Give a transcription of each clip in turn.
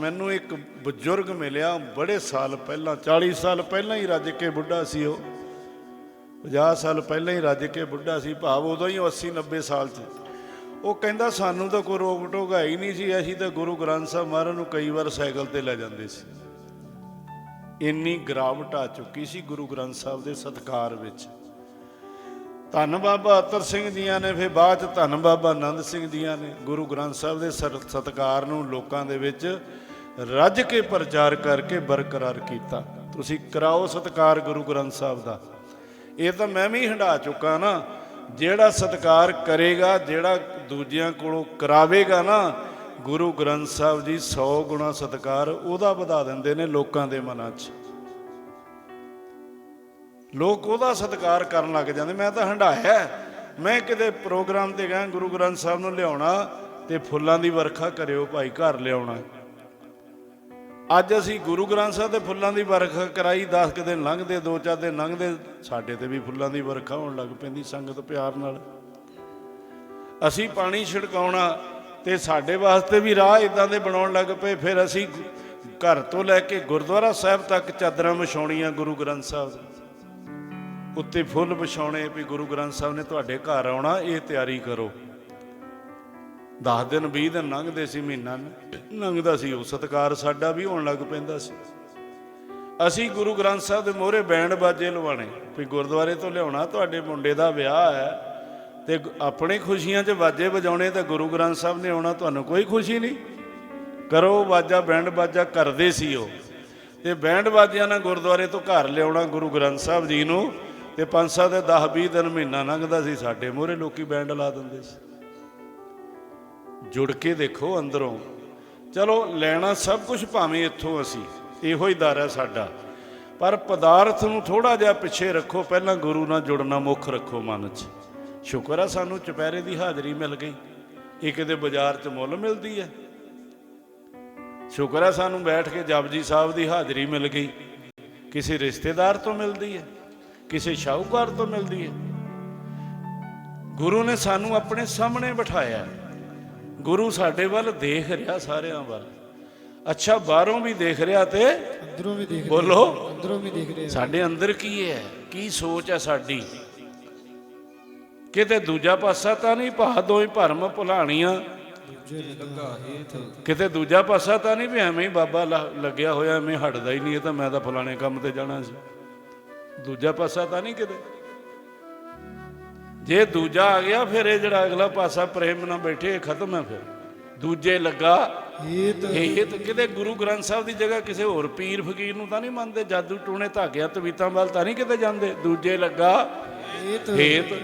ਮੈਨੂੰ ਇੱਕ ਬਜ਼ੁਰਗ ਮਿਲਿਆ, ਬੜੇ ਸਾਲ ਪਹਿਲਾਂ 40 ਸਾਲ ਪਹਿਲਾਂ ਹੀ ਰੱਜ ਕੇ ਬੁੱਢਾ ਸੀ ਉਹ। 50 ਸਾਲ ਪਹਿਲਾਂ ਹੀ ਰੱਜ ਕੇ ਬੁੱਢਾ ਸੀ, ਭਾਵ ਉਦੋਂ ਹੀ ਉਹ 80 90 ਸਾਲ 'ਚ ਉਹ ਕਹਿੰਦਾ, ਸਾਨੂੰ ਤਾਂ ਕੋਈ ਰੋਕ ਟੋਕ ਹੈ ਹੀ ਨਹੀਂ ਸੀ, ਅਸੀਂ ਤਾਂ ਗੁਰੂ ਗ੍ਰੰਥ ਸਾਹਿਬ ਮਹਾਰਾਜ ਨੂੰ ਕਈ ਵਾਰ ਸਾਈਕਲ ਤੇ ਲੈ ਜਾਂਦੇ ਸੀ। ਇੰਨੀ ਗਰਾਵਟ ਆ ਚੁੱਕੀ ਸੀ ਗੁਰੂ ਗ੍ਰੰਥ ਸਾਹਿਬ ਦੇ ਸਤਕਾਰ ਵਿੱਚ। ਧੰਨ ਬਾਬਾ ਅਤਰ ਸਿੰਘ ਜੀਆਂ ਨੇ, ਫਿਰ ਬਾਅਦ ਚ ਧੰਨ ਬਾਬਾ ਆਨੰਦ ਸਿੰਘ ਜੀਆਂ ਨੇ ਗੁਰੂ ਗ੍ਰੰਥ ਸਾਹਿਬ ਦੇ ਸਰ- ਸਤਕਾਰ ਨੂੰ ਲੋਕਾਂ ਦੇ ਵਿੱਚ ਰੱਜ ਕੇ ਪ੍ਰਚਾਰ ਕਰਕੇ ਬਰਕਰਾਰ ਕੀਤਾ। ਤੁਸੀਂ ਕਰਾਓ ਸਤਕਾਰ ਗੁਰੂ ਗ੍ਰੰਥ ਸਾਹਿਬ ਦਾ। ਇਹ ਤਾਂ ਮੈਂ ਵੀ ਹੰਡਾ ਚੁੱਕਾ ਨਾ, ਜਿਹੜਾ ਸਤਕਾਰ ਕਰੇਗਾ, ਜਿਹੜਾ ਦੂਜਿਆਂ ਕੋਲੋਂ ਕਰਾਵੇਗਾ ਨਾ, ਗੁਰੂ ਗ੍ਰੰਥ ਸਾਹਿਬ ਜੀ 100 ਗੁਣਾ ਸਤਕਾਰ ਉਹਦਾ ਵਧਾ ਦਿੰਦੇ ਨੇ ਲੋਕਾਂ ਦੇ ਮਨਾਂ 'ਚ। ਲੋਕ ਉਹਦਾ ਸਤਿਕਾਰ ਕਰਨ ਲੱਗ ਜਾਂਦੇ, ਮੈਂ ਤਾਂ ਹੰਡਾਇਆ ਮੈਂ ਕਿਤੇ ਪ੍ਰੋਗਰਾਮ ਤੇ ਗਿਆ, ਗੁਰੂ ਗ੍ਰੰਥ ਸਾਹਿਬ ਨੂੰ ਲਿਆਉਣਾ ਤੇ ਫੁੱਲਾਂ ਦੀ ਵਰਖਾ ਕਰਿਓ ਭਾਈ, ਘਰ ਲਿਆਉਣਾ। ਅੱਜ ਅਸੀਂ ਗੁਰੂ ਗ੍ਰੰਥ ਸਾਹਿਬ ਤੇ ਫੁੱਲਾਂ ਦੀ ਵਰਖਾ ਕਰਾਈ 10 ਕੁ ਦਿਨ ਲੰਘਦੇ, ਦੋ ਚਾਰ ਦਿਨ ਲੰਘਦੇ, ਸਾਡੇ ਤੇ ਵੀ ਫੁੱਲਾਂ ਦੀ ਵਰਖਾ ਹੋਣ ਲੱਗ ਪੈਂਦੀ ਸੰਗਤ ਪਿਆਰ ਨਾਲ। ਅਸੀਂ ਪਾਣੀ ਛਿੜਕਾਉਣਾ ਤੇ ਸਾਡੇ ਵਾਸਤੇ ਵੀ ਰਾਹ ਇਦਾਂ ਦੇ ਬਣਾਉਣ ਲੱਗ ਪਏ, ਫਿਰ ਅਸੀਂ ਘਰ ਤੋਂ ਲੈ ਕੇ ਗੁਰਦੁਆਰਾ ਸਾਹਿਬ ਤੱਕ ਚਾਦਰਾਂ ਵਿਛਾਉਣੀਆਂ ਗੁਰੂ ਗ੍ਰੰਥ ਸਾਹਿਬ ਦੇ। ਉੱਤੇ ਫੁੱਲ ਵਿਛਾਉਣੇ ਵੀ ਗੁਰੂ ਗ੍ਰੰਥ ਸਾਹਿਬ ਨੇ ਤੁਹਾਡੇ ਘਰ ਆਉਣਾ, ਇਹ ਤਿਆਰੀ ਕਰੋ। 10 ਦਿਨ 20 ਦਿਨ ਲੰਘਦੇ ਸੀ ਮਹੀਨਾ। ਲੰਘਦਾ ਸੀ ਉਹ ਸਤਕਾਰ ਸਾਡਾ ਵੀ ਹੋਣ ਲੱਗ ਪੈਂਦਾ ਸੀ। ਅਸੀਂ ਗੁਰੂ ਗ੍ਰੰਥ ਸਾਹਿਬ ਦੇ ਮੋਹਰੇ ਬੈਂਡ ਬਾਜੇ ਲਵਾਣੇ ਵੀ ਗੁਰਦੁਆਰੇ ਤੋਂ ਲਿਆਉਣਾ, ਤੁਹਾਡੇ ਮੁੰਡੇ ਦਾ ਵਿਆਹ ਹੈ ਤੇ ਆਪਣੇ ਖੁਸ਼ੀਆਂ 'ਚ ਵਾਜੇ ਵਜਾਉਣੇ ਤਾਂ ਗੁਰੂ ਗ੍ਰੰਥ ਸਾਹਿਬ ਨੇ ਆਉਣਾ, ਤੁਹਾਨੂੰ ਕੋਈ ਖੁਸ਼ੀ ਨਹੀਂ। ਕਰੋ ਵਾਜਾ ਬੈਂਡ ਬਾਜਾ ਕਰਦੇ ਸੀ ਉਹ। ਤੇ ਬੈਂਡ ਬਾਜਿਆਂ ਨਾਲ ਗੁਰਦੁਆਰੇ ਤੋਂ ਘਰ ਲਿਆਉਣਾ ਗੁਰੂ ਗ੍ਰੰਥ ਸਾਹਿਬ ਜੀ ਨੂੰ, ਤੇ ਪੰਜ ਸੱਤ ਦੇ 10 20 ਦਿਨ ਮਹੀਨਾ ਲੰਘਦਾ ਸੀ, ਸਾਡੇ ਮੂਹਰੇ ਲੋਕੀ ਬੈਂਡ ਲਾ ਦਿੰਦੇ ਸੀ। ਜੁੜ ਕੇ ਦੇਖੋ ਅੰਦਰੋਂ। ਚਲੋ, ਲੈਣਾ ਸਭ ਕੁਝ ਭਾਵੇਂ ਇੱਥੋਂ ਅਸੀਂ, ਇਹੋ ਹੀ ਦਰ ਹੈ ਸਾਡਾ। ਪਰ ਪਦਾਰਥ ਨੂੰ ਥੋੜਾ ਜਿਹਾ ਪਿੱਛੇ ਰੱਖੋ, ਪਹਿਲਾਂ ਗੁਰੂ ਨਾਲ ਜੁੜਨਾ ਮੁੱਖ ਰੱਖੋ ਮਨ 'ਚ। ਸ਼ੁਕਰ ਹੈ ਸਾਨੂੰ ਚੁਪਹਿਰੇ ਦੀ ਹਾਜ਼ਰੀ ਮਿਲ ਗਈ। ਇਹ ਕਿਤੇ ਬਾਜ਼ਾਰ 'ਚ ਮੁੱਲ ਮਿਲਦੀ ਹੈ। ਸ਼ੁਕਰ ਹੈ ਸਾਨੂੰ ਬੈਠ ਕੇ ਜਪਜੀ ਸਾਹਿਬ ਦੀ ਹਾਜ਼ਰੀ ਮਿਲ ਗਈ। ਕਿਸੇ ਰਿਸ਼ਤੇਦਾਰ ਤੋਂ ਮਿਲਦੀ ਹੈ, ਕਿਸੇ ਸ਼ਾਹੂਕਾਰ ਤੋਂ ਮਿਲਦੀ ਹੈ। ਗੁਰੂ ਨੇ ਸਾਨੂੰ ਆਪਣੇ ਸਾਹਮਣੇ ਬਿਠਾਇਆ ਹੈ। ਗੁਰੂ ਸਾਡੇ ਵੱਲ ਦੇਖ ਰਿਹਾ ਸਾਰਿਆਂ ਵੱਲ। ਅੱਛਾ ਬਾਹਰੋਂ ਵੀ ਦੇਖ ਰਿਹਾ ਤੇ ਅੰਦਰੋਂ ਵੀ ਦੇਖ ਬੋਲੋ। ਅੰਦਰੋਂ ਵੀ ਦੇਖ ਰਹੇ। ਸਾਡੇ ਅੰਦਰ ਕੀ ਹੈ? ਕੀ ਸੋਚ ਹੈ ਸਾਡੀ? ਕਿਤੇ ਦੂਜਾ ਪਾਸਾ ਤਾਂ ਨਹੀਂ ਭਾ ਦੋਈ ਭਰਮ ਭੁਲਾਣੀਆਂ। ਕਿਤੇ ਦੂਜਾ ਪਾਸਾ ਤਾਂ ਨਹੀਂ ਵੀ ਐਵੇਂ ਹੀ ਬਾਬਾ ਲੱਗਿਆ ਹੋਇਆ ਐਵੇਂ ਹਟਦਾ ਹੀ ਨਹੀਂ ਇਹ ਤਾਂ ਮੈਂ ਤਾਂ ਫਲਾਣੇ ਕੰਮ ਤੇ ਜਾਣਾ ਸੀ। ਦੂਜਾ ਪਾਸਾ ਤਾਂ ਨਹੀਂ ਕਿਤੇ? ਜੇ ਦੂਜਾ ਆ ਗਿਆ ਫਿਰ ਇਹ ਜਿਹੜਾ ਅਗਲਾ ਪਾਸਾ ਪ੍ਰੇਮ ਨਾਲ ਬੈਠੇ ਇਹ ਖਤਮ ਹੈ ਫਿਰ। ਦੂਜੇ ਲੱਗਾ ਇਹ ਤਾਂ ਇਹ ਤਾਂ ਕਿਤੇ ਗੁਰੂ ਗ੍ਰੰਥ ਸਾਹਿਬ ਦੀ ਜਗ੍ਹਾ ਕਿਸੇ ਹੋਰ ਪੀਰ ਫਕੀਰ ਨੂੰ ਤਾਂ ਨਹੀਂ ਮੰਨਦੇ? ਜਾਦੂ ਟੂਣੇ ਧਾਗਿਆਂ ਤਵੀਤਾਂ ਵੱਲ ਤਾਂ ਨਹੀਂ ਕਿਤੇ ਜਾਂਦੇ? ਦੂਜੇ ਲੱਗਾ ਇਹ ਤਾਂ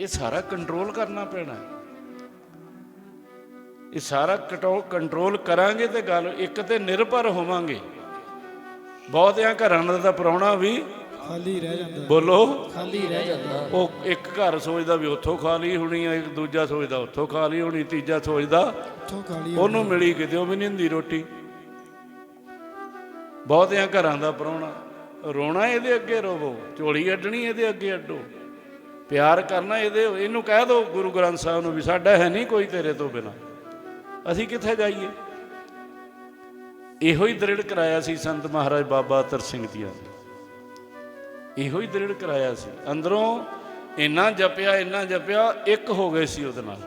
ਇਹ ਸਾਰਾ ਕੰਟਰੋਲ ਕਰਨਾ ਪੈਣਾ ਹੈ। ਇਹ ਸਾਰਾ ਕੰਟਰੋਲ ਕਰਾਂਗੇ ਤੇ ਗੱਲ ਇੱਕ ਤੇ ਨਿਰਭਰ ਹੋਵਾਂਗੇ। ਬਹੁਤਿਆਂ ਘਰਾਂ ਦਾ ਤਾਂ ਪ੍ਰਾਹੁਣਾ ਵੀ ਖਾਲੀ ਰਹਿ ਜਾਂਦਾ। ਬੋਲੋ। ਖਾਲੀ ਰਹਿ ਜਾਂਦਾ। ਉਹ ਇੱਕ ਘਰ ਸੋਚਦਾ ਵੀ ਉੱਥੋਂ ਖਾ ਲਈ ਹੋਣੀ ਹੈ ਇੱਕ ਦੂਜਾ ਸੋਚਦਾ ਉੱਥੋਂ ਖਾ ਲਈ ਹੋਣੀ ਤੀਜਾ ਸੋਚਦਾ ਉੱਥੋਂ ਖਾਲੀ ਉਹਨੂੰ ਮਿਲੀ ਕਿਤੇ ਉਹ ਵੀ ਨਹੀਂ ਹੁੰਦੀ ਰੋਟੀ। ਬਹੁਤਿਆਂ ਘਰਾਂ ਦਾ ਪ੍ਰਾਹੁਣਾ ਰੋਣਾ ਇਹਦੇ ਅੱਗੇ ਰੋਵੋ ਝੋਲੀ ਅੱਡਣੀ ਇਹਦੇ ਅੱਗੇ ਅੱਡੋ। ਪਿਆਰ ਕਰਨਾ ਇਹਦੇ ਇਹਨੂੰ ਕਹਿ ਦਿਓ ਗੁਰੂ ਗ੍ਰੰਥ ਸਾਹਿਬ ਨੂੰ ਵੀ ਸਾਡਾ ਹੈ ਨਹੀਂ ਕੋਈ ਤੇਰੇ ਤੋਂ ਬਿਨਾ। ਅਸੀਂ ਕਿੱਥੇ ਜਾਈਏ? ਇਹੋ ਹੀ ਦ੍ਰਿੜ ਕਰਾਇਆ ਸੀ ਸੰਤ ਮਹਾਰਾਜ ਬਾਬਾ ਅਤਰ ਸਿੰਘ ਜੀ ਨੇ। ਇਹੋ ਹੀ ਦ੍ਰਿੜ ਕਰਾਇਆ ਸੀ। ਅੰਦਰੋਂ ਇੰਨਾ ਜਪਿਆ ਇੰਨਾ ਜਪਿਆ, ਇੱਕ ਹੋ ਗਏ ਸੀ ਉਹਦੇ ਨਾਲ।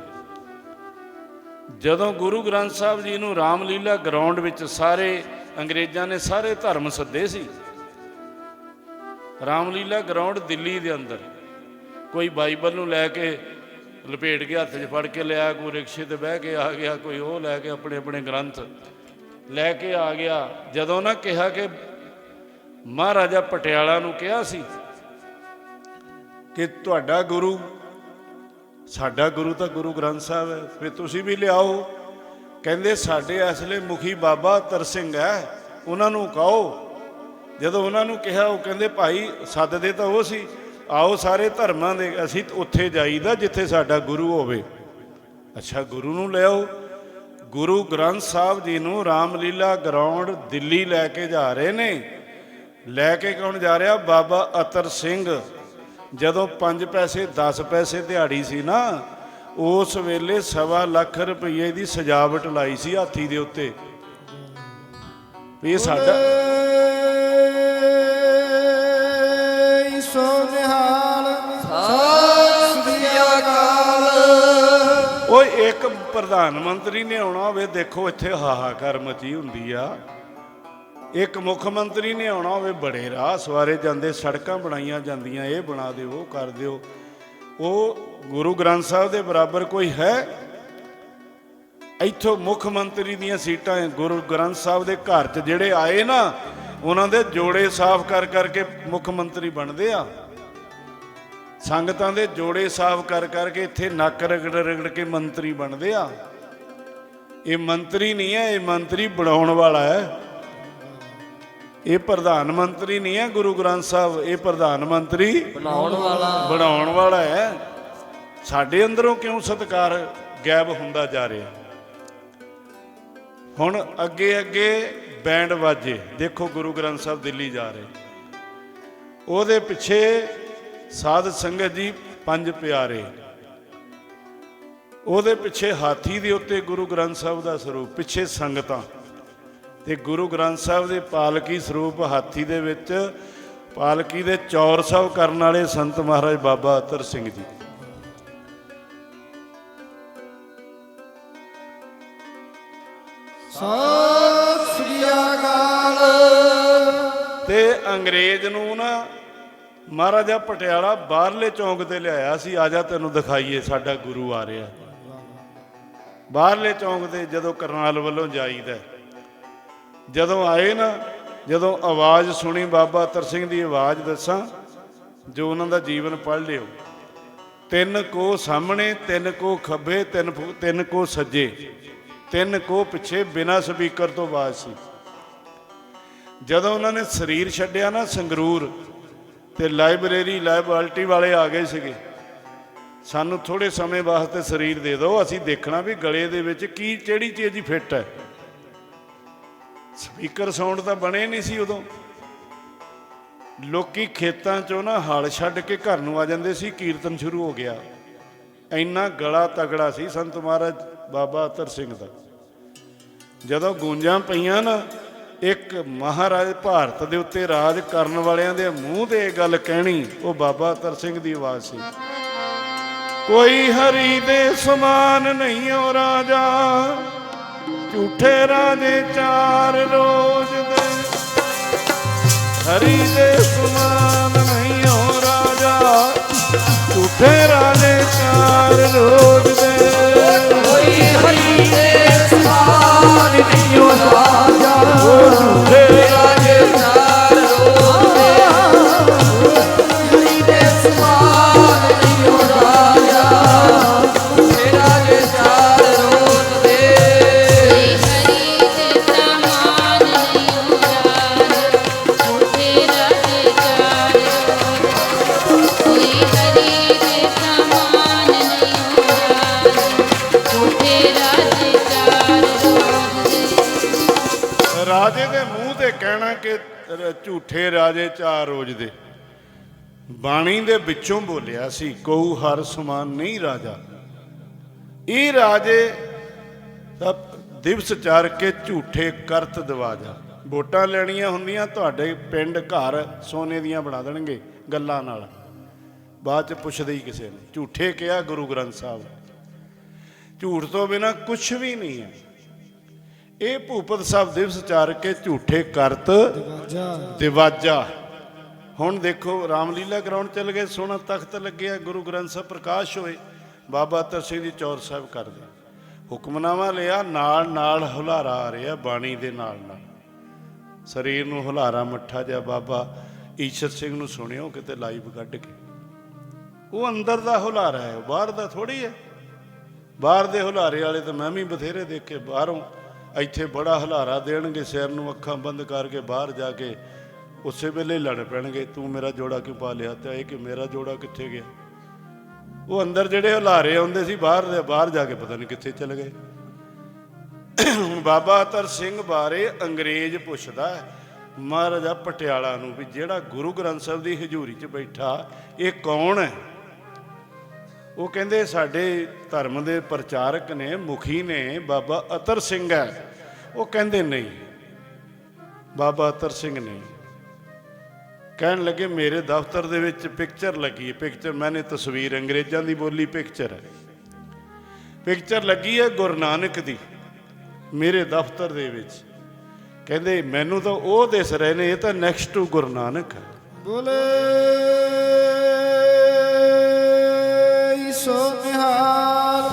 ਜਦੋਂ ਗੁਰੂ ਗ੍ਰੰਥ ਸਾਹਿਬ ਜੀ ਨੂੰ ਰਾਮਲੀਲਾ ਗਰਾਊਂਡ ਵਿੱਚ ਸਾਰੇ ਅੰਗਰੇਜ਼ਾਂ ਨੇ ਸਾਰੇ ਧਰਮ ਸੱਦੇ ਸੀ, ਰਾਮਲੀਲਾ ਗਰਾਊਂਡ ਦਿੱਲੀ ਦੇ ਅੰਦਰ, ਕੋਈ ਬਾਈਬਲ ਨੂੰ ਲੈ ਕੇ ਲਪੇਟ ਕੇ ਹੱਥ 'ਚ ਫੜ ਕੇ ਲਿਆ, ਕੋਈ ਰਿਕਸ਼ੇ ਤੇ ਬਹਿ ਕੇ ਆ ਗਿਆ, ਕੋਈ ਉਹ ਲੈ ਕੇ ਆਪਣੇ ਆਪਣੇ ਗ੍ਰੰਥ ਲੈ ਕੇ ਆ ਗਿਆ। ਜਦੋਂ ਨਾ ਕਿਹਾ ਕਿ ਮਹਾਰਾਜਾ ਪਟਿਆਲਾ ਨੂੰ ਕਿਹਾ ਸੀ ਕਿ ਤੁਹਾਡਾ ਗੁਰੂ, ਸਾਡਾ ਗੁਰੂ ਤਾਂ ਗੁਰੂ ਗ੍ਰੰਥ ਸਾਹਿਬ ਹੈ, ਫਿਰ ਤੁਸੀਂ ਵੀ ਲਿਆਓ। ਕਹਿੰਦੇ, ਸਾਡੇ ਅਸਲੇ ਮੁਖੀ ਬਾਬਾ ਤਰ ਸਿੰਘ ਹੈ, ਉਹਨਾਂ ਨੂੰ ਕਹੋ। ਜਦੋਂ ਉਹਨਾਂ ਨੂੰ ਕਿਹਾ, ਉਹ ਕਹਿੰਦੇ, ਭਾਈ ਸੱਦਦੇ ਤਾਂ ਉਹ ਸੀ। ਆਓ ਸਾਰੇ ਧਰਮਾਂ ਦੇ, ਅਸੀਂ ਉੱਥੇ ਜਾਈਦਾ ਜਿੱਥੇ ਸਾਡਾ ਗੁਰੂ ਹੋਵੇ। ਅੱਛਾ, ਗੁਰੂ ਨੂੰ ਲਿਆਓ। ਗੁਰੂ ਗ੍ਰੰਥ ਸਾਹਿਬ ਜੀ ਨੂੰ ਰਾਮਲੀਲਾ ਗਰਾਊਂਡ ਦਿੱਲੀ ਲੈ ਕੇ ਜਾ ਰਹੇ ਨੇ। ਲੈ ਕੇ ਕੌਣ ਜਾ ਰਿਹਾ? ਬਾਬਾ ਅਤਰ ਸਿੰਘ। ਜਦੋਂ 5 ਪੈਸੇ 10 ਪੈਸੇ ਦਿਹਾੜੀ ਸੀ ਨਾ ਉਸ ਵੇਲੇ ਸਵਾ ਲੱਖ ਰੁਪਏ ਦੀ ਸਜਾਵਟ ਲਾਈ ਸੀ ਹਾਥੀ ਦੇ ਉੱਤੇ। ਵੀ ਇਹ ਸਾਡਾ ਨਿਹਾਲ ਓਏ ਇੱਕ ਪ੍ਰਧਾਨ ਮੰਤਰੀ ਨੇ ਆਉਣਾ ਹੋਵੇ ਦੇਖੋ ਇੱਥੇ ਹਾਹਾਕਾਰ ਮਚੀ ਹੁੰਦੀ ਆ। ਇੱਕ ਮੁੱਖ ਮੰਤਰੀ ਨੇ ਆਉਣਾ ਹੋਵੇ ਬੜੇ ਰਾਹ ਸਵਾਰੇ ਜਾਂਦੇ ਸੜਕਾਂ ਬਣਾਈਆਂ ਜਾਂਦੀਆਂ, ਇਹ ਬਣਾ ਦਿਓ, ਉਹ ਕਰ ਦਿਓ। ਉਹ ਗੁਰੂ ਗ੍ਰੰਥ ਸਾਹਿਬ ਦੇ ਬਰਾਬਰ ਕੋਈ ਹੈ? ਇੱਥੋਂ ਮੁੱਖ ਮੰਤਰੀ ਦੀਆਂ ਸੀਟਾਂ ਗੁਰੂ ਗ੍ਰੰਥ ਸਾਹਿਬ ਦੇ ਘਰ 'ਚ ਜਿਹੜੇ ਆਏ ਨਾ, ਉਹਨਾਂ ਦੇ ਜੋੜੇ ਸਾਫ਼ ਕਰ ਕਰਕੇ ਮੁੱਖ ਮੰਤਰੀ ਬਣਦੇ ਆ। ਸੰਗਤਾਂ ਦੇ ਜੋੜੇ ਸਾਫ਼ ਕਰ ਕਰਕੇ ਇੱਥੇ ਨੱਕ ਰਗੜ ਰਗੜ ਕੇ ਮੰਤਰੀ ਬਣਦੇ ਆ। ਇਹ ਮੰਤਰੀ ਨਹੀਂ ਹੈ ਇਹ ਮੰਤਰੀ ਬਣਾਉਣ ਵਾਲਾ ਹੈ ਇਹ ਪ੍ਰਧਾਨ ਮੰਤਰੀ ਨਹੀਂ ਹੈ ਗੁਰੂ ਗ੍ਰੰਥ ਸਾਹਿਬ ਇਹ ਪ੍ਰਧਾਨ ਮੰਤਰੀ ਬਣਾਉਣ ਵਾਲਾ। ਬਣਾਉਣ ਵਾਲਾ ਹੈ। ਸਾਡੇ ਅੰਦਰੋਂ ਕਿਉਂ ਸਤਕਾਰ ਗਾਇਬ ਹੁੰਦਾ ਜਾ ਰਿਹਾ? ਹੁਣ ਅੱਗੇ ਅੱਗੇ ਬੈਂਡ ਵਾਜੇ। ਦੇਖੋ ਗੁਰੂ ਗ੍ਰੰਥ ਸਾਹਿਬ ਦਿੱਲੀ ਜਾ ਰਹੇ। ਉਹਦੇ ਪਿੱਛੇ ਸਾਧ ਸੰਗਤ ਜੀ ਪੰਜ ਪਿਆਰੇ। ਉਹਦੇ ਪਿੱਛੇ ਹਾਥੀ ਦੇ ਉੱਤੇ ਗੁਰੂ ਗ੍ਰੰਥ ਸਾਹਿਬ ਦਾ ਸਰੂਪ ਪਿੱਛੇ ਸੰਗਤਾਂ। ਤੇ ਗੁਰੂ ਗ੍ਰੰਥ ਸਾਹਿਬ ਦੇ ਪਾਲਕੀ ਸਰੂਪ ਹਾਥੀ ਦੇ ਵਿੱਚ ਪਾਲਕੀ ਦੇ ਚੌਰ ਸਾਹਿਬ ਕਰਨ ਵਾਲੇ ਸੰਤ ਮਹਾਰਾਜ ਬਾਬਾ ਅਤਰ ਸਿੰਘ ਜੀ। ਸਤਿ ਸ੍ਰੀ ਅਕਾਲ। ਤੇ ਅੰਗਰੇਜ਼ ਨੂੰ ਨਾ ਮਹਾਰਾਜਾ ਪਟਿਆਲਾ ਬਾਹਰਲੇ ਚੌਂਕ ਤੇ ਲਿਆਇਆ ਸੀ ਆਜਾ ਤੈਨੂੰ ਦਿਖਾਈਏ ਸਾਡਾ ਗੁਰੂ ਆ ਰਿਹਾ। ਬਾਹਰਲੇ ਚੌਂਕ ਤੇ ਜਦੋਂ ਕਰਨਾਲ ਵੱਲੋਂ ਜਾਈਦਾ। ਜਦੋਂ ਆਏ ਨਾ, ਜਦੋਂ ਆਵਾਜ਼ ਸੁਣੀ, ਬਾਬਾ ਅਤਰ ਸਿੰਘ ਦੀ ਆਵਾਜ਼ ਦੱਸਾਂ, ਜੋ ਉਹਨਾਂ ਦਾ ਜੀਵਨ ਪੜ੍ਹ ਲਿਓ। ਤਿੰਨ ਕੋ ਸਾਹਮਣੇ, ਤਿੰਨ ਕੋ ਖੱਬੇ, ਤਿੰਨ ਫੁ- ਤਿੰਨ ਕੋ ਸੱਜੇ, ਤਿੰਨ ਕੋ ਪਿੱਛੇ ਬਿਨਾ ਸਪੀਕਰ ਤੋਂ ਆਵਾਜ਼ ਸੀ। ਜਦੋਂ ਉਹਨਾਂ ਨੇ ਸਰੀਰ ਛੱਡਿਆ ਨਾ ਸੰਗਰੂਰ, ਤੇ ਲਾਇਬ੍ਰੇਰੀ ਲਾਇਬਿਲਟੀ ਵਾਲੇ ਆ ਗਏ ਸੀਗੇ। ਸਾਨੂੰ ਥੋੜੇ ਸਮੇਂ ਵਾਸਤੇ ਸਰੀਰ ਦੇ ਦਿਓ, ਅਸੀਂ ਦੇਖਣਾ ਵੀ ਗਲੇ ਦੇ ਵਿੱਚ ਕੀ, ਕਿਹੜੀ ਚੀਜ਼ ਹੀ ਫਿੱਟ ਹੈ। ਸਪੀਕਰ ਸਾਊਂਡ ਤਾਂ ਬਣੇ ਨਹੀਂ ਸੀ ਉਦੋਂ। ਲੋਕੀ ਖੇਤਾਂ ਚੋਂ ਨਾ ਹਲ ਛੱਡ ਕੇ ਘਰ ਨੂੰ ਆ ਜਾਂਦੇ ਸੀ, ਕੀਰਤਨ ਸ਼ੁਰੂ ਹੋ ਗਿਆ। ਇੰਨਾ ਗਲਾ ਤਗੜਾ ਸੀ ਸੰਤ ਮਹਾਰਾਜ ਬਾਬਾ ਅਤਰ ਸਿੰਘ ਦਾ। ਜਦੋਂ ਗੂੰਜਾਂ ਪਈਆਂ ਨਾ, ਇੱਕ ਮਹਾਰਾਜ ਭਾਰਤ ਦੇ ਉੱਤੇ ਰਾਜ ਕਰਨ ਵਾਲਿਆਂ ਦੇ ਮੂੰਹ ਤੇ ਇਹ ਗੱਲ ਕਹਿਣੀ, ਉਹ ਬਾਬਾ ਅਤਰ ਸਿੰਘ ਦੀ ਆਵਾਜ਼ ਸੀ। ਕੋਈ ਹਰੀ ਦੇ ਸਮਾਨ ਨਹੀਂ ਓ ਰਾਜਾ ਝੂਠੇ ਰਾਜੇ ਚਾਰ ਰੋਜ਼ ਦੇ। ਹਰੀ ਦੇ ਸਮਾਨ ਨਹੀਂ ਓ ਰਾਜਾ, ਝੂਠੇ ਰਾਜੇ ਚਾਰ ਰੋਜ਼ ਦੇ। ਕੋਈ ਹਰੀ ਦੇ ਵਿੱਚੋਂ ਬੋਲਿਆ ਸੀ ਕਉ ਹਰ ਸਮਾਨ ਨਹੀਂ ਰਾਜਾ। ਇਹ ਰਾਜੇ ਤਾਂ ਦਿਵਸ ਚਾਰ ਕੇ ਝੂਠੇ ਕਰਤ ਦਵਾਜਾ। ਵੋਟਾਂ ਲੈਣੀਆਂ ਹੁੰਦੀਆਂ ਤੁਹਾਡੇ ਪਿੰਡ ਘਰ ਸੋਨੇ ਦੀਆਂ ਬਣਾ ਦੇਣਗੇ ਗੱਲਾਂ ਨਾਲ। ਬਾਅਦ ਚ ਪੁੱਛਦੇ ਹੀ ਕਿਸੇ ਨੇ ਝੂਠੇ ਕਿਹਾ ਗੁਰੂ ਗ੍ਰੰਥ ਸਾਹਿਬ? ਝੂਠ ਤੋਂ ਬਿਨਾ ਕੁਝ ਵੀ ਨਹੀਂ ਹੈ। ਇਹ ਭੂਪਤ ਸਾਹਿਬ ਦਿਵਸ ਚਾਰ ਕੇ ਝੂਠੇ ਕਰਤ ਵਾਜਾ ਦਿਵਾਜਾ। ਹੁਣ ਦੇਖੋ, ਰਾਮਲੀਲਾ ਗਰਾਊਂਡ ਚੱਲ ਗਏ, ਸੋਹਣਾ ਤਖਤ ਲੱਗਿਆ, ਗੁਰੂ ਗ੍ਰੰਥ ਸਾਹਿਬ ਪ੍ਰਕਾਸ਼ ਹੋਏ। ਬਾਬਾ ਅਤਰ ਸਿੰਘ ਜੀ ਚੌਰ ਸਾਹਿਬ ਕਰਦੇ। ਹੁਕਮਨਾਮਾ ਲਿਆ, ਨਾਲ ਨਾਲ ਹੁਲਾਰਾ ਆ ਰਿਹਾ, ਬਾਣੀ ਦੇ ਨਾਲ ਨਾਲ। ਸਰੀਰ ਨੂੰ ਹੁਲਾਰਾ ਮੱਠਾ ਜਿਹਾ ਬਾਬਾ ਈਸ਼ਰ ਸਿੰਘ ਨੂੰ ਸੁਣਿਓ, ਕਿਤੇ ਲਾਈਵ ਕੱਢ ਕੇ। ਉਹ ਅੰਦਰ ਦਾ ਹੁਲਾਰਾ ਹੈ ਬਾਹਰ ਦਾ ਥੋੜੀ ਹੈ। ਬਾਹਰ ਦੇ ਹੁਲਾਰੇ ਵਾਲੇ ਤਾਂ ਮੈਂ ਵੀ ਬਥੇਰੇ ਦੇਖੇ, ਬਾਹਰੋਂ ਇੱਥੇ ਬੜਾ ਹੁਲਾਰਾ ਦੇਣਗੇ, ਸਿਰ ਨੂੰ ਅੱਖਾਂ ਬੰਦ ਕਰਕੇ ਬਾਹਰ ਜਾ ਕੇ ਉਸੇ ਵੇਲੇ ਲੜ ਪੈਣਗੇ, ਤੂੰ ਮੇਰਾ ਜੋੜਾ ਕਿਉਂ ਪਾ ਲਿਆ? ਤੇ ਇਹ ਕਿ ਮੇਰਾ ਜੋੜਾ ਕਿੱਥੇ ਗਿਆ? ਉਹ ਅੰਦਰ ਜਿਹੜੇ ਹੁਲਾਰੇ ਆਉਂਦੇ ਸੀ, ਬਾਹਰ ਦੇ ਬਾਹਰ ਜਾ ਕੇ ਪਤਾ ਨਹੀਂ ਕਿੱਥੇ ਚਲੇ ਗਏ। ਹੁਣ ਬਾਬਾ ਅਤਰ ਸਿੰਘ ਬਾਰੇ ਅੰਗਰੇਜ਼ ਪੁੱਛਦਾ ਮਹਾਰਾਜਾ ਪਟਿਆਲਾ ਨੂੰ ਵੀ ਜਿਹੜਾ ਗੁਰੂ ਗ੍ਰੰਥ ਸਾਹਿਬ ਦੀ ਹਜ਼ੂਰੀ 'ਚ ਬੈਠਾ, ਇਹ ਕੌਣ ਹੈ? ਉਹ ਕਹਿੰਦੇ ਸਾਡੇ ਧਰਮ ਦੇ ਪ੍ਰਚਾਰਕ ਨੇ, ਮੁਖੀ ਨੇ ਬਾਬਾ ਅਤਰ ਸਿੰਘ ਹੈ। ਉਹ ਕਹਿੰਦੇ ਨਹੀਂ। ਬਾਬਾ ਅਤਰ ਸਿੰਘ ਨੇ ਕਹਿਣ ਲੱਗੇ ਮੇਰੇ ਦਫ਼ਤਰ ਦੇ ਵਿੱਚ ਪਿਕਚਰ ਲੱਗੀ ਹੈ ਪਿਕਚਰ ਮੈਨੇ ਤਸਵੀਰ ਅੰਗਰੇਜ਼ਾਂ ਦੀ ਬੋਲੀ ਪਿਕਚਰ ਹੈ। ਪਿਕਚਰ ਲੱਗੀ ਹੈ ਗੁਰੂ ਨਾਨਕ ਦੀ ਮੇਰੇ ਦਫ਼ਤਰ ਦੇ ਵਿੱਚ। ਕਹਿੰਦੇ ਮੈਨੂੰ ਤਾਂ ਉਹ ਦਿਸ ਰਹੇ ਨੇ ਇਹ ਤਾਂ ਨੈਕਸਟ ਟੂ ਗੁਰੂ ਨਾਨਕ ਹੈ। ਬੋਲੇ ਸੋ ਨਿਹਾਲ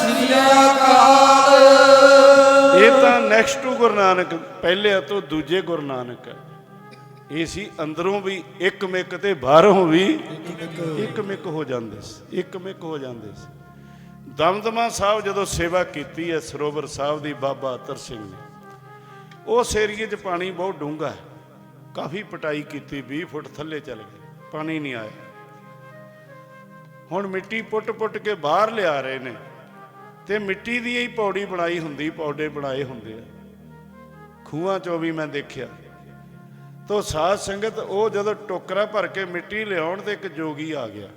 ਸ੍ਰੀ ਅਕਾਲ। ਇਹ ਤਾਂ ਨੈਕਸਟ ਟੂ ਗੁਰੂ ਨਾਨਕ ਪਹਿਲੇ ਤੋਂ ਦੂਜੇ ਗੁਰੂ ਨਾਨਕ ਹੈ। ਇਹ ਸੀ ਅੰਦਰੋਂ ਵੀ ਇੱਕ ਮਿੱਕ ਤੇ ਬਾਹਰੋਂ ਵੀ ਇੱਕ ਮਿੱਕ ਹੋ ਜਾਂਦੇ ਸੀ ਇੱਕ ਮਿੱਕ ਹੋ ਜਾਂਦੇ ਸੀ। ਦਮਦਮਾ ਸਾਹਿਬ ਜਦੋਂ ਸੇਵਾ ਕੀਤੀ ਹੈ ਸਰੋਵਰ ਸਾਹਿਬ ਦੀ ਬਾਬਾ ਅਤਰ ਸਿੰਘ ਨੇ ਉਸ ਏਰੀਏ 'ਚ ਪਾਣੀ ਬਹੁਤ ਡੂੰਘਾ ਹੈ। ਕਾਫੀ ਪਟਾਈ ਕੀਤੀ 20 ਫੁੱਟ ਥੱਲੇ ਚਲੇ ਗਏ ਪਾਣੀ ਨਹੀਂ ਆਇਆ। ਹੁਣ ਮਿੱਟੀ ਪੁੱਟ-ਪੁੱਟ ਕੇ ਬਾਹਰ ਲਿਆ ਰਹੇ ਨੇ ਤੇ ਮਿੱਟੀ ਦੀ ਹੀ ਪੌੜੀ ਬਣਾਈ ਹੁੰਦੀ ਪੌੜੇ ਬਣਾਏ ਹੁੰਦੇ ਆ। ਖੂਹਾਂ ਚੋਂ ਵੀ ਮੈਂ ਦੇਖਿਆ ਤੋ ਸਾਧ ਸੰਗਤ, ਉਹ ਜਦੋਂ ਟੋਕਰਾ ਭਰ ਕੇ ਮਿੱਟੀ ਲਿਆਉਣ ਤੇ ਇੱਕ ਜੋਗੀ ਆ ਗਿਆ।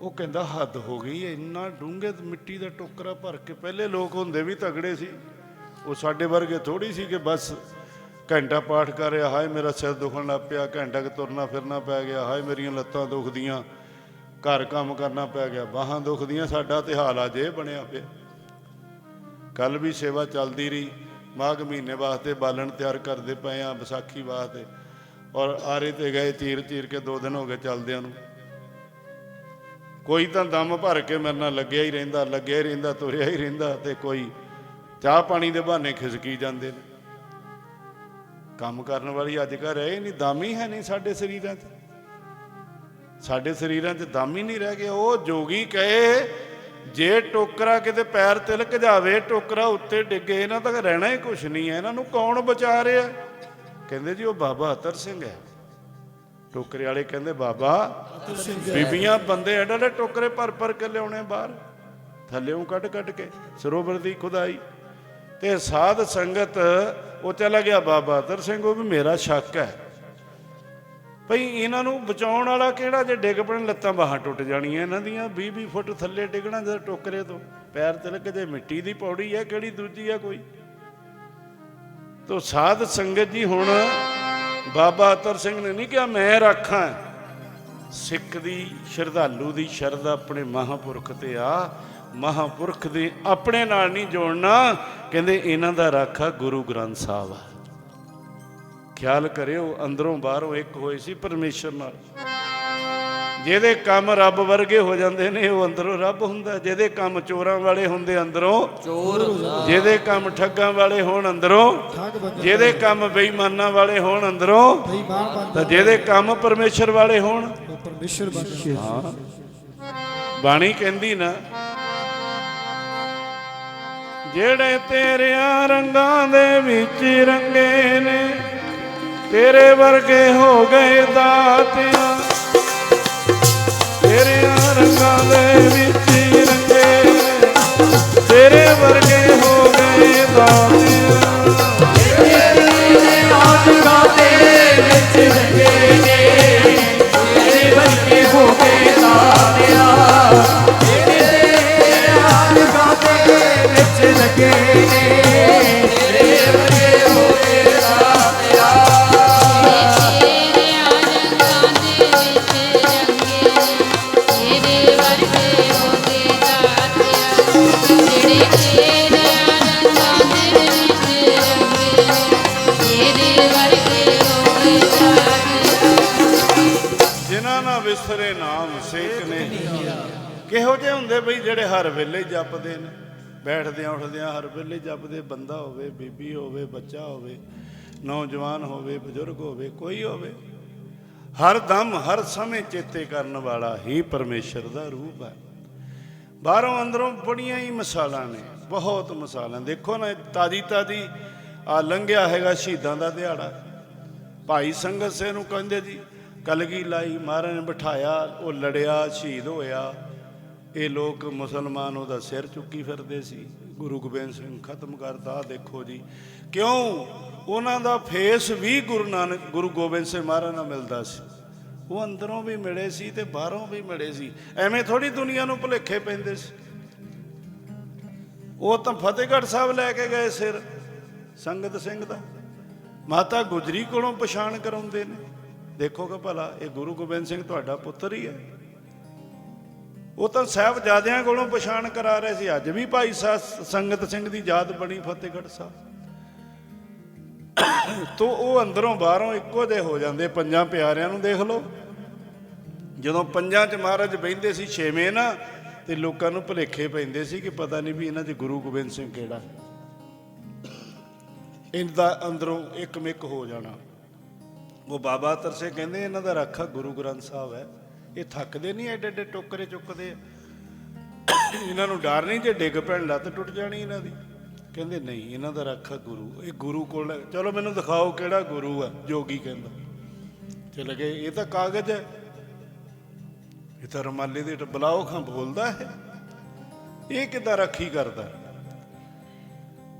ਉਹ ਕਹਿੰਦਾ, ਹੱਦ ਹੋ ਗਈ ਇੰਨਾ ਡੂੰਘੇ ਮਿੱਟੀ ਦਾ ਟੋਕਰਾ ਭਰ ਕੇ। ਪਹਿਲੇ ਲੋਕ ਹੁੰਦੇ ਵੀ ਤਗੜੇ ਸੀ। ਉਹ ਸਾਡੇ ਵਰਗੇ ਥੋੜੀ ਸੀ ਕਿ ਬਸ ਘੰਟਾ ਪਾਠ ਕਰ ਰਿਹਾ, ਹਾਏ ਮੇਰਾ ਸਿਰ ਦੁਖਣ ਲੱਗ ਪਿਆ, ਘੰਟਾ ਕਿ ਤੁਰਨਾ ਫਿਰਨਾ ਪੈ ਗਿਆ, ਹਾਏ ਮੇਰੀਆਂ ਲੱਤਾਂ ਦੁਖਦੀਆਂ, ਘਰ ਕੰਮ ਕਰਨਾ ਪੈ ਗਿਆ। ਬਾਹਾਂ ਦੁਖਦੀਆਂ, ਸਾਡਾ ਤੇ ਹਾਲ ਅਜੇ ਬਣਿਆ ਪਿਆ। ਕੱਲ ਵੀ ਸੇਵਾ ਚੱਲਦੀ ਰਹੀ। ਮਾਘ ਮਹੀਨੇ ਵਾਸਤੇ ਬਾਲਣ ਤਿਆਰ ਕਰਦੇ ਪਏ ਆ, ਵਿਸਾਖੀ ਵਾਸਤੇ। ਔਰ ਆਰੇ ਤੇ ਗਏ ਚੀਰ ਚੀਰ ਕੇ ਦੋ ਦਿਨ ਹੋ ਗਏ ਚੱਲਦਿਆਂ ਨੂੰ। ਕੋਈ ਤਾਂ ਦਮ ਭਰ ਕੇ ਮੇਰੇ ਨਾਲ ਲੱਗਿਆ ਹੀ ਰਹਿੰਦਾ, ਲੱਗਿਆ ਹੀ ਰਹਿੰਦਾ, ਤੁਰਿਆ ਹੀ ਰਹਿੰਦਾ ਤੇ ਕੋਈ ਚਾਹ ਪਾਣੀ ਦੇ ਬਹਾਨੇ ਖਿਸਕੀ ਜਾਂਦੇ ਨੇ। ਕੰਮ ਕਰਨ ਵਾਲੀ ਅੱਜ ਕੱਲ੍ਹ ਰਹੇ ਨਹੀਂ, ਦਮ ਹੀ ਹੈ ਨਹੀਂ ਸਾਡੇ ਸਰੀਰਾਂ 'ਚ। ਸਾਡੇ ਸਰੀਰਾਂ 'ਚ ਦਮ ਹੀ ਨਹੀਂ ਰਹਿ ਗਿਆ, ਉਹ ਜੋਗੀ ਕਹੇ ਜੇ ਟੋਕਰਾ ਕਿਤੇ ਪੈਰ ਤਿਲਕ ਜਾਵੇ, ਟੋਕਰਾ ਉੱਤੇ ਡਿੱਗੇ, ਇਹਨਾਂ ਤੱਕ ਰਹਿਣਾ ਹੀ ਕੁਛ ਨਹੀਂ ਹੈ। ਇਹਨਾਂ ਨੂੰ ਕੌਣ ਬਚਾ ਰਿਹਾ? ਕਹਿੰਦੇ ਜੀ ਉਹ ਬਾਬਾ ਅਤਰ ਸਿੰਘ ਹੈ। ਟੋਕਰੇ ਵਾਲੇ ਕਹਿੰਦੇ, ਬਾਬਾ ਬੀਬੀਆਂ ਬੰਦੇ ਐਡਾ ਐਡਾ ਟੋਕਰੇ ਭਰ ਭਰ ਕੇ ਲਿਆਉਣੇ ਬਾਹਰ। ਥੱਲੇੋਂ ਕੱਢ ਕੱਢ ਕੇ, ਸਰੋਵਰ ਦੀ ਖੁਦਾਈ। ਤੇ ਸਾਧ ਸੰਗਤ, ਉਹ ਚਲਾ ਗਿਆ, ਬਾਬਾ ਅਤਰ ਸਿੰਘ, ਉਹ ਵੀ ਮੇਰਾ ਸ਼ੱਕ ਹੈ। ਭਈ ਇਹਨਾਂ ਨੂੰ ਬਚਾਉਣ ਵਾਲਾ ਕਿਹੜਾ? ਜੇ ਡਿੱਗ ਪੈਣ, ਲੱਤਾਂ ਬਾਹਾਂ ਟੁੱਟ ਜਾਣੀਆਂ ਇਹਨਾਂ ਦੀਆਂ। 20 20 ਫੁੱਟ ਥੱਲੇ ਡਿੱਗਣਾ ਜਦ ਟੋਕਰੇ ਤੋਂ। ਪੈਰ ਤਿਲਕ ਜੇ ਮਿੱਟੀ ਦੀ ਪੌੜੀ ਹੈ, ਕਿਹੜੀ ਦੂਜੀ ਹੈ ਕੋਈ? ਤੋ ਸਾਧ ਸੰਗਤ ਜੀ ਹੁਣ ਬਾਬਾ ਅਤਰ ਸਿੰਘ ਨੇ ਨਹੀਂ ਕਿਹਾ, ਮੈਂ ਰੱਖਾਂ। ਸਿੱਖ ਦੀ, ਸ਼ਰਧਾਲੂ ਦੀ ਸ਼ਰਧਾ ਆਪਣੇ ਮਹਾਪੁਰਖ ਤੇ ਆ। ਮਹਾਪੁਰਖ ਦੇ ਆਪਣੇ ਨਾਲ ਨਹੀਂ ਜੋੜਨਾ। ਕਹਿੰਦੇ ਇਹਨਾਂ ਦਾ ਰਾਖਾ ਗੁਰੂ ਗ੍ਰੰਥ ਸਾਹਿਬ ਆ। ਖਿਆਲ ਕਰਿਓ ਅੰਦਰੋਂ ਬਾਹਰੋਂ ਇੱਕ ਹੋਏ ਸੀ ਪਰਮੇਸ਼ਰ ਨਾਲ। ਜਿਹਦੇ ਕੰਮ ਰੱਬ ਵਰਗੇ ਹੋ ਜਾਂਦੇ ਨੇ ਉਹ ਅੰਦਰੋਂ ਰੱਬ ਹੁੰਦਾ। ਜਿਹਦੇ ਕੰਮ ਚੋਰਾਂ ਵਾਲੇ ਹੁੰਦੇ ਅੰਦਰੋਂ ਚੋਰ ਜਿਹਦੇ ਕੰਮ ਠੱਗਾਂ ਵਾਲੇ ਹੋਣ ਅੰਦਰੋਂ ਜਿਹਦੇ ਕੰਮ ਬੇਈਮਾਨਾਂ ਵਾਲੇ ਹੋਣ ਅੰਦਰੋਂ ਤਾਂ ਜਿਹਦੇ ਕੰਮ ਪਰਮੇਸ਼ਰ ਵਾਲੇ ਹੋਣ। ਪਰਮੇਸ਼ਰ ਬਾਣੀ ਕਹਿੰਦੀ ਨਾ ਜਿਹੜੇ ਤੇਰਿਆਂ ਰੰਗਾਂ ਦੇ ਵਿੱਚ ਰੰਗੇ ਨੇ ਤੇਰੇ ਵਰਗੇ ਹੋ ਗਏ ਦਾਤਿਆ। ਤੇਰਿਆਂ ਰੰਗਾਂ ਦੇ ਵਿੱਚ ਰੰਗੇ ਤੇਰੇ ਵਰਗੇ ਹੋ ਗਏ ਦਾਤਿਆਂ ਆਸ਼ਕਾਂ ਦੇ ਵਿੱਚ ਰੰਗੇ ਨੇ। ਤੇਰੇ ਵਰਗੇ ਹੋ ਗਏ ਦਾਤਿਆ। ਤੇਰੇ ਆਸ਼ਕਾਂ ਦੇ ਵਿੱਚ ਰੰਗੇ ਨੇ। ਕਿਹੋ ਜਿਹੇ ਹੁੰਦੇ ਬਈ ਜਿਹੜੇ ਹਰ ਵੇਲੇ ਜਪਦੇ ਨੇ? ਬੈਠਦਿਆਂ ਉੱਠਦਿਆਂ ਹਰ ਵੇਲੇ ਜਪਦੇ, ਬੰਦਾ ਹੋਵੇ, ਬੀਬੀ ਹੋਵੇ, ਬੱਚਾ ਹੋਵੇ, ਨੌਜਵਾਨ ਹੋਵੇ, ਬਜ਼ੁਰਗ ਹੋਵੇ, ਕੋਈ ਹੋਵੇ। ਹਰ ਦਮ, ਹਰ ਸਮੇਂ ਚੇਤੇ ਕਰਨ ਵਾਲਾ ਹੀ ਪਰਮੇਸ਼ਰ ਦਾ ਰੂਪ ਹੈ। ਬਾਹਰੋਂ ਅੰਦਰੋਂ ਬੜੀਆਂ ਹੀ ਮਿਸਾਲਾਂ ਨੇ, ਬਹੁਤ ਮਿਸਾਲਾਂ। ਦੇਖੋ ਨਾ, ਤਾਜੀ ਤਾਜੀ, ਆ ਲੰਘਿਆ ਹੈਗਾ ਸ਼ਹੀਦਾਂ ਦਾ ਦਿਹਾੜਾ। ਭਾਈ ਸੰਗਤ ਸੇ ਨੂੰ ਕਹਿੰਦੇ ਜੀ, ਕਲਗੀ ਲਾਈ ਮਹਾਰਾਜ ਨੇ ਬਿਠਾਇਆ, ਉਹ ਲੜਿਆ, ਸ਼ਹੀਦ ਹੋਇਆ। ਇਹ ਲੋਕ ਮੁਸਲਮਾਨ ਉਹਦਾ ਸਿਰ ਚੁੱਕੀ ਫਿਰਦੇ ਸੀ। ਗੁਰੂ ਗੋਬਿੰਦ ਸਿੰਘ ਖਤਮ ਕਰਤਾ ਦੇਖੋ ਜੀ। ਕਿਉਂ? ਉਹਨਾਂ ਦਾ ਫੇਸ ਵੀ ਗੁਰੂ ਨਾਨਕ, ਗੁਰੂ ਗੋਬਿੰਦ ਸਿੰਘ ਮਹਾਰਾਜ ਨਾਲ ਮਿਲਦਾ ਸੀ। ਉਹ ਅੰਦਰੋਂ ਵੀ ਮਿਲੇ ਸੀ ਤੇ ਬਾਹਰੋਂ ਵੀ ਮਿਲੇ ਸੀ। ਐਵੇਂ ਥੋੜੀ ਦੁਨੀਆ ਨੂੰ ਭੁਲੇਖੇ ਪੈਂਦੇ ਸੀ। ਉਹ ਤਾਂ ਫਤਿਹਗੜ੍ਹ ਸਾਹਿਬ ਲੈ ਕੇ ਗਏ ਸਿਰ, ਸੰਗਤ ਸਿੰਘ ਦਾ। ਮਾਤਾ ਗੁਜਰੀ ਕੋਲੋਂ ਪਛਾਣ ਕਰਾਉਂਦੇ ਨੇ। ਦੇਖੋਗਾ ਭਲਾ, ਇਹ ਗੁਰੂ ਗੋਬਿੰਦ ਸਿੰਘ ਤੁਹਾਡਾ ਪੁੱਤਰ ਹੀ ਹੈ। ਉਹ ਤਾਂ ਸਾਹਿਬਜ਼ਾਦਿਆਂ ਕੋਲੋਂ ਪਛਾਣ ਕਰਾ ਰਹੇ ਸੀ। ਅੱਜ ਵੀ ਭਾਈ ਸਾਹਿਬ ਸੰਗਤ ਸਿੰਘ ਦੀ ਯਾਦ ਬਣੀ ਫਤਿਹਗੜ੍ਹ ਸਾਹਿਬ। ਤੋ ਉਹ ਅੰਦਰੋਂ ਬਾਹਰੋਂ ਇੱਕੋ ਜਿਹੇ ਹੋ ਜਾਂਦੇ, ਪੰਜਾਂ ਪਿਆਰਿਆਂ ਨੂੰ ਦੇਖ ਲਓ। ਜਦੋਂ ਪੰਜਾਂ ਚ ਮਹਾਰਾਜ ਬਹਿੰਦੇ ਸੀ ਛੇਵੇਂ ਨਾ, ਤੇ ਲੋਕਾਂ ਨੂੰ ਭੁਲੇਖੇ ਪੈਂਦੇ ਸੀ ਕਿ ਪਤਾ ਨਹੀਂ ਵੀ ਇਹਨਾਂ 'ਚ ਗੁਰੂ ਗੋਬਿੰਦ ਸਿੰਘ ਕਿਹੜਾ। ਇਹਦਾ ਅੰਦਰੋਂ ਇੱਕ ਮਿੱਕ ਹੋ ਜਾਣਾ। ਉਹ ਬਾਬਾ ਤਰਸੇ ਕਹਿੰਦੇ, ਇਹਨਾਂ ਦਾ ਰਾਖਾ ਗੁਰੂ ਗ੍ਰੰਥ ਸਾਹਿਬ ਹੈ। ਇਹ ਥੱਕਦੇ ਨਹੀਂ ਐਡੇ ਐਡੇ ਟੋਕਰੇ ਚੁੱਕਦੇ ਆ। ਇਹਨਾਂ ਨੂੰ ਡਰ ਨਹੀਂ ਜੇ ਡਿੱਗ ਪੈਣ, ਲੱਤ ਟੁੱਟ ਜਾਣੀ ਇਹਨਾਂ ਦੀ। ਕਹਿੰਦੇ ਨਹੀਂ, ਇਹਨਾਂ ਦਾ ਰਾਖਾ ਗੁਰੂ। ਇਹ ਗੁਰੂ ਕੋਲ ਹੈ। ਚਲੋ ਮੈਨੂੰ ਦਿਖਾਓ ਕਿਹੜਾ ਗੁਰੂ ਹੈ ਜੋਗੀ ਕਹਿੰਦਾ। ਚਲੇ ਗਏ। ਇਹ ਤਾਂ ਕਾਗਜ਼ ਹੈ ਇਹ ਤਾਂ ਰਮਾਲੇ ਦੇ ਬਲਾਓ ਖਾਂ ਬੋਲਦਾ ਹੈ। ਇਹ ਕਿਦਾਂ ਰੱਖੀ ਕਰਦਾ?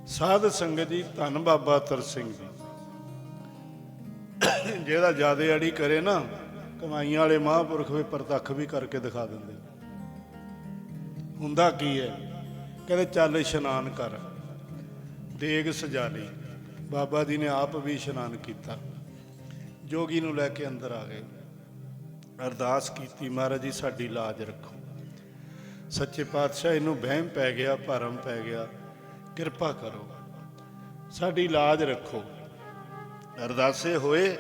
ਸਾਧ ਸੰਗਤ ਜੀ, ਧੰਨ ਬਾਬਾ ਤਰ ਸਿੰਘ ਜੀ। ਜਿਹੜਾ ਜਿਆਦੇ ਅੜੀ ਕਰੇ ਨਾ ਕਮਾਈਆਂ ਵਾਲੇ ਮਹਾਂਪੁਰਖ ਵੀ ਪ੍ਰਤੱਖ ਵੀ ਕਰਕੇ ਦਿਖਾ ਦਿੰਦੇ ਹੁੰਦਾ ਕੀ ਹੈ? ਕਹਿੰਦੇ, ਚੱਲ ਇਸ਼ਨਾਨ ਕਰ। ਦੇਗ ਸਜਾ ਲਈ। ਬਾਬਾ ਜੀ ਨੇ ਆਪ ਵੀ ਇਸ਼ਨਾਨ ਕੀਤਾ। ਜੋਗੀ ਨੂੰ ਲੈ ਕੇ ਅੰਦਰ ਆ ਗਏ। ਅਰਦਾਸ ਕੀਤੀ, ਮਹਾਰਾਜ ਜੀ, ਸਾਡੀ ਲਾਜ ਰੱਖੋ। ਸੱਚੇ ਪਾਤਸ਼ਾਹ, ਇਹਨੂੰ ਵਹਿਮ ਪੈ ਗਿਆ, ਭਰਮ ਪੈ ਗਿਆ। ਕਿਰਪਾ ਕਰੋ। ਸਾਡੀ ਲਾਜ ਰੱਖੋ। ਅਰਦਾਸੇ ਹੋਏ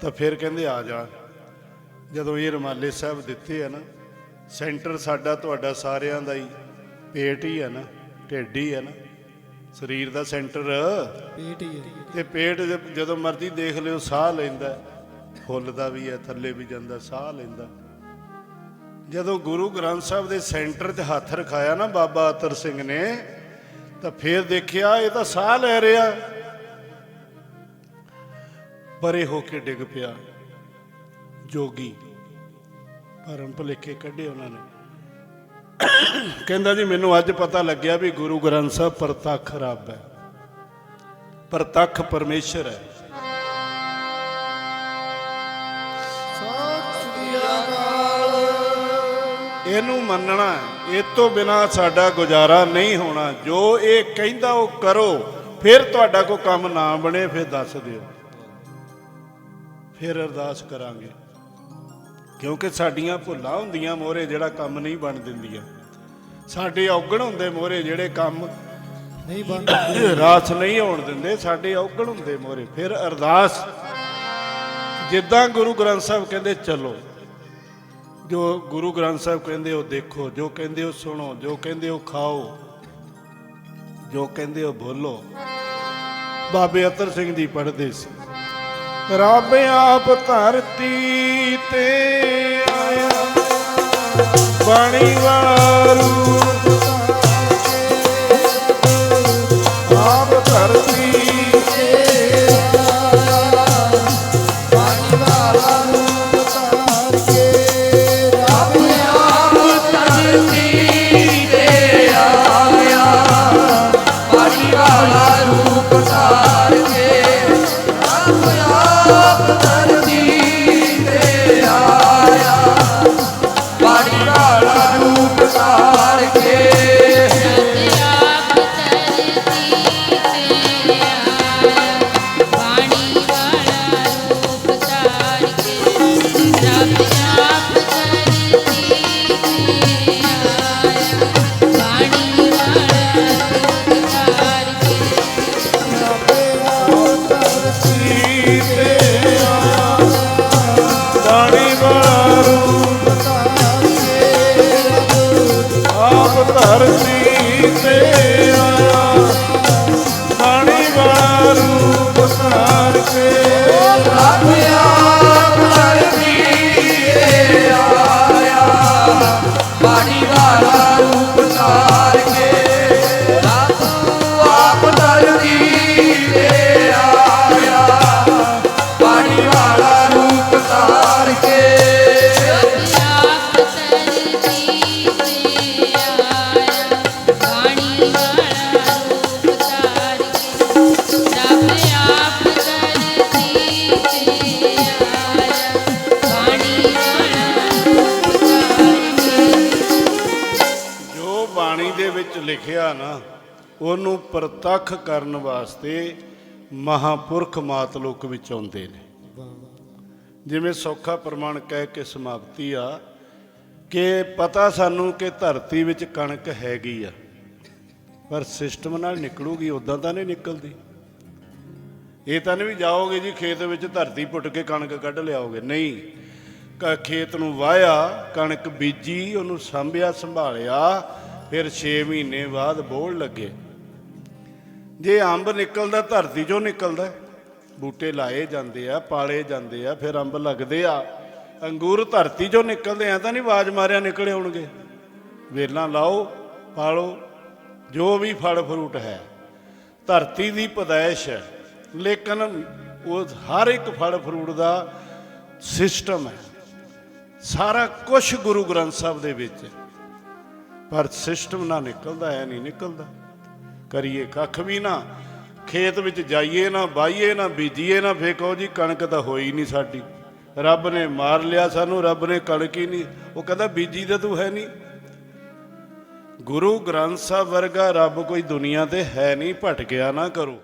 ਤਾਂ ਫਿਰ ਕਹਿੰਦੇ, ਆ ਜਾ ਜਦੋਂ ਇਹ ਰਮਾਲੇ ਸਾਹਿਬ ਦਿੱਤੇ ਆ ਨਾ ਸੈਂਟਰ ਸਾਡਾ ਤੁਹਾਡਾ ਸਾਰਿਆਂ ਦਾ ਹੀ ਪੇਟ ਹੀ ਹੈ ਨਾ ਢਿੱਡ ਹੀ ਹੈ ਨਾ ਸਰੀਰ ਦਾ ਸੈਂਟਰ। ਪੇਟ ਹੀ ਹੈ ਤੇ ਪੇਟ ਜਦੋਂ ਮਰਜ਼ੀ ਦੇਖ ਲਿਓ ਸਾਹ ਲੈਂਦਾ। ਫੁੱਲਦਾ ਵੀ ਹੈ ਥੱਲੇ ਵੀ ਜਾਂਦਾ ਸਾਹ ਲੈਂਦਾ। ਜਦੋਂ ਗੁਰੂ ਗ੍ਰੰਥ ਸਾਹਿਬ ਦੇ ਸੈਂਟਰ 'ਚ ਹੱਥ ਰਖਾਇਆ ਨਾ ਬਾਬਾ ਅਤਰ ਸਿੰਘ ਨੇ ਤਾਂ ਫਿਰ ਦੇਖਿਆ ਇਹ ਤਾਂ ਸਾਹ ਲੈ ਰਿਹਾ। ਪਰੇ ਹੋ ਕੇ ਡਿੱਗ ਪਿਆ। ਜੋਗੀ ਭਰਮ ਭੁਲੇਖੇ ਕੱਢੇ ਉਹਨਾਂ ਨੇ। ਕਹਿੰਦਾ ਜੀ, ਮੈਨੂੰ ਅੱਜ ਪਤਾ ਲੱਗਿਆ ਵੀ ਗੁਰੂ ਗ੍ਰੰਥ ਸਾਹਿਬ ਪ੍ਰਤੱਖ ਰੱਬ ਹੈ। ਪ੍ਰਤੱਖ ਪਰਮੇਸ਼ਰ ਹੈ। ਇਹਨੂੰ ਮੰਨਣਾ ਇਹ ਤੋਂ ਬਿਨਾ ਸਾਡਾ ਗੁਜ਼ਾਰਾ ਨਹੀਂ ਹੋਣਾ। ਜੋ ਇਹ ਕਹਿੰਦਾ ਉਹ ਕਰੋ, ਫਿਰ ਤੁਹਾਡਾ ਕੋਈ ਕੰਮ ਨਾ ਬਣੇ, ਫਿਰ ਦੱਸ ਦਿਓ। ਫਿਰ ਅਰਦਾਸ ਕਰਾਂਗੇ। ਕਿਉਂਕਿ ਸਾਡੀਆਂ ਭੁੱਲਾਂ ਹੁੰਦੀਆਂ ਮੋਰੇ ਜਿਹੜਾ ਕੰਮ ਨਹੀਂ ਬਣ ਦਿੰਦੀਆਂ। ਸਾਡੇ ਔਗਣ ਹੁੰਦੇ ਮੋਰੇ ਜਿਹੜੇ ਕੰਮ ਨਹੀਂ ਬੰਦ ਰਾਸ ਨਹੀਂ ਹੋਣ ਦਿੰਦੇ ਸਾਡੇ ਔਗਣ ਹੁੰਦੇ ਮੋਰੇ ਫਿਰ ਅਰਦਾਸ ਜਿੱਦਾਂ ਗੁਰੂ ਗ੍ਰੰਥ ਸਾਹਿਬ ਕਹਿੰਦੇ ਚਲੋ। ਜੋ ਗੁਰੂ ਗ੍ਰੰਥ ਸਾਹਿਬ ਕਹਿੰਦੇ ਉਹ ਦੇਖੋ। ਜੋ ਕਹਿੰਦੇ ਉਹ ਸੁਣੋ। ਜੋ ਕਹਿੰਦੇ ਉਹ ਖਾਓ। ਜੋ ਕਹਿੰਦੇ ਉਹ ਬੋਲੋ। ਬਾਬੇ ਅਤਰ ਸਿੰਘ ਜੀ ਪੜ੍ਹਦੇ ਸੀ। ਰੱਬ ਆਪ ਧਰਤੀ ਤੇ ਆਇਆ। ਬਾਣੀ ਵਾਲਾ ਰੂਪ ਵਿੱਚ ਲਿਖਿਆ ਨਾ, ਉਹਨੂੰ ਪ੍ਰਤੱਖ ਕਰਨ ਵਾਸਤੇ ਮਹਾਪੁਰਖ ਮਾਤਲੋਕ ਵਿੱਚ ਆਉਂਦੇ ਨੇ। ਜਿਵੇਂ ਸੌਖਾ ਪ੍ਰਮਾਣ ਕਹਿ ਕੇ ਸਮਾਪਤੀ ਆ, ਕਿ ਪਤਾ ਸਾਨੂੰ ਕਿ ਧਰਤੀ ਵਿੱਚ ਕਣਕ ਹੈਗੀ ਆ, ਪਰ ਸਿਸਟਮ ਨਾਲ ਨਿਕਲੂਗੀ ਉਦਾਂ ਤਾਂ ਨਹੀਂ ਨਿਕਲਦੀ। ਇਹ ਤਾਂ ਨਹੀਂ ਵੀ ਜਾਓਗੇ ਜੀ, ਖੇਤ ਵਿੱਚ ਧਰਤੀ ਪੁੱਟ ਕੇ ਕਣਕ ਕੱਢ ਲਿਆਓਗੇ। ਨਹੀਂ ਖੇਤ ਨੂੰ ਵਾਹਿਆ, ਕਣਕ ਬੀਜੀ, ਉਹਨੂੰ ਸੰਭਿਆ, ਸੰਭਾਲਿਆ ਫਿਰ 6 ਮਹੀਨੇ ਬਾਅਦ ਬੋਲ ਲੱਗੇ। ਜੇ ਅੰਬ ਨਿਕਲਦਾ, ਧਰਤੀ ਚੋਂ ਨਿਕਲਦਾ, ਬੂਟੇ ਲਾਏ ਜਾਂਦੇ ਆ, ਪਾਲੇ ਜਾਂਦੇ ਆ, ਫਿਰ ਅੰਬ ਲੱਗਦੇ ਆ। ਅੰਗੂਰ ਧਰਤੀ ਚੋਂ ਨਿਕਲਦੇ ਆ, ਤਾਂ ਨਹੀਂ ਆਵਾਜ਼ ਮਾਰਿਆ ਨਿਕਲੇ ਹੋਣਗੇ ਵੇਲਾਂ ਲਾਓ, ਪਾਲੋ, ਜੋ ਵੀ ਫਲ ਫਰੂਟ ਹੈ। ਧਰਤੀ ਦੀ ਪਦਾਇਸ਼ ਹੈ। ਲੇਕਿਨ ਉਹ ਹਰ ਇੱਕ ਫਲ ਫਰੂਟ ਦਾ ਸਿਸਟਮ ਹੈ। ਸਾਰਾ ਕੁਝ ਗੁਰੂ ਗ੍ਰੰਥ ਸਾਹਿਬ ਦੇ ਵਿੱਚ ਹੈ। ਪਰ ਸਿਸਟਮ ਨਾ ਨਿਕਲਦਾ ਹੈ ਨਹੀਂ ਨਿਕਲਦਾ। ਕਰੀਏ ਕੱਖ ਵੀ ਨਾ, ਖੇਤ ਵਿੱਚ ਜਾਈਏ ਨਾ, ਬਾਈਏ ਨਾ, ਬੀਜੀਏ ਨਾ ਫੇਕੋ ਜੀ ਕਣਕ ਤਾਂ ਹੋਈ ਨਹੀਂ ਸਾਡੀ। ਰੱਬ ਨੇ ਮਾਰ ਲਿਆ ਸਾਨੂੰ, ਰੱਬ ਨੇ ਕਣਕ ਹੀ ਨਹੀਂ। ਉਹ ਕਹਿੰਦਾ ਬੀਜੀ ਤਾਂ ਤੂੰ ਹੈ ਨਹੀਂ। ਗੁਰੂ ਗ੍ਰੰਥ ਸਾਹਿਬ ਵਰਗਾ ਰੱਬ ਕੋਈ ਦੁਨੀਆ ਤੇ ਹੈ ਨਹੀਂ, ਭਟਕਿਆ ਨਾ ਕਰੋ।